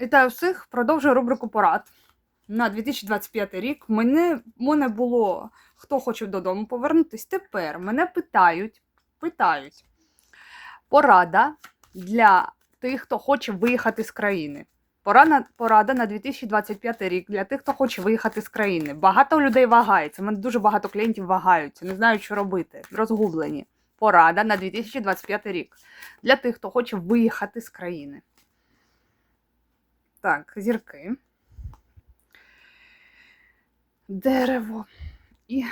Вітаю всіх! Продовжую рубрику порад. На 2025 рік мене, мене було хто хоче додому повернутись. Тепер мене питають, питають порада для тих, хто хоче виїхати з країни. Порада, порада на 2025 рік для тих, хто хоче виїхати з країни. Багато людей вагається. У мене дуже багато клієнтів вагаються, не знають, що робити. Розгублені. Порада на 2025 рік для тих, хто хоче виїхати з країни. Так, зірки. Дерево і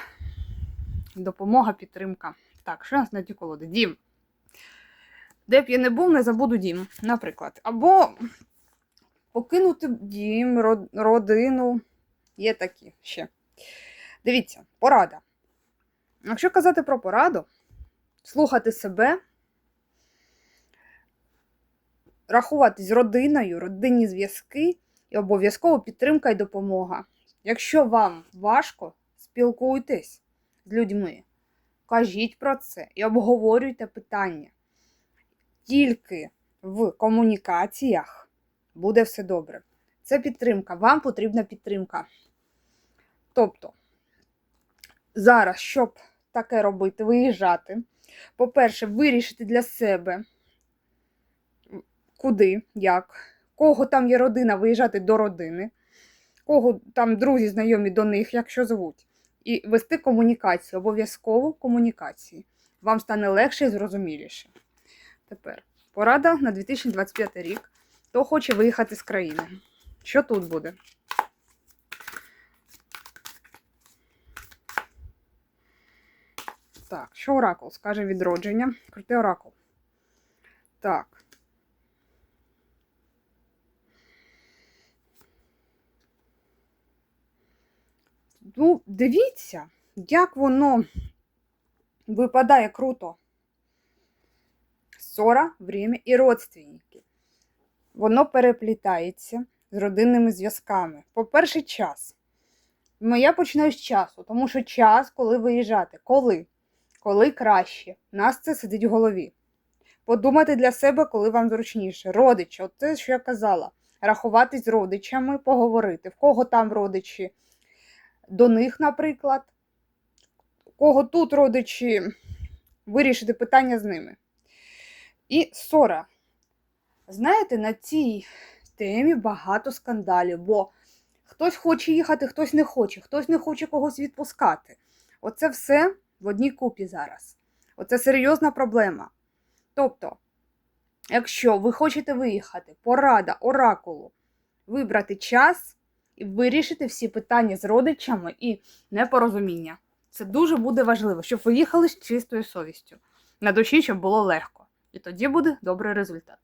допомога, підтримка. Так, що у нас на ті колоди? Дім. Де б я не був, не забуду дім, наприклад. Або покинути дім, родину. Є такі ще. Дивіться, порада. Якщо казати про пораду, слухати себе, рахувати з родиною, родинні зв'язки і обов'язково підтримка і допомога. Якщо вам важко, спілкуйтесь з людьми, кажіть про це і обговорюйте питання. Тільки в комунікаціях буде все добре. Це підтримка. Вам потрібна підтримка. Тобто, зараз, щоб таке робити, виїжджати, по-перше, вирішити для себе, куди, як, кого там є родина, виїжджати до родини, кого там друзі, знайомі до них, якщо звуть. І вести комунікацію, обов'язково комунікації. Вам стане легше і зрозуміліше. Тепер порада на 2025 рік. Хто хоче виїхати з країни? Що тут буде? Так, що оракул? Скаже відродження. Крутий оракул. Так. Ну, дивіться, як воно випадає круто. Ссора, время і родственники. Воно переплітається з родинними зв'язками. По-перше, час. Ну, я починаю з часу, тому що час, коли виїжджати. Коли? Коли краще. Нас це сидить в голові. Подумати для себе, коли вам зручніше. Родичі, от те, що я казала. Рахуватись з родичами, поговорити. В кого там родичі? До них, наприклад. Кого тут родичі, вирішити питання з ними. І ссора. Знаєте, на цій темі багато скандалів, бо хтось хоче їхати, хтось не хоче, хтось не хоче когось відпускати. Оце все в одній купі зараз. Оце серйозна проблема. Тобто, якщо ви хочете виїхати, порада оракулу, вибрати час вирішити всі питання з родичами і непорозуміння. Це дуже буде важливо, щоб ви їхали з чистою совістю. На душі, щоб було легко. І тоді буде добрий результат.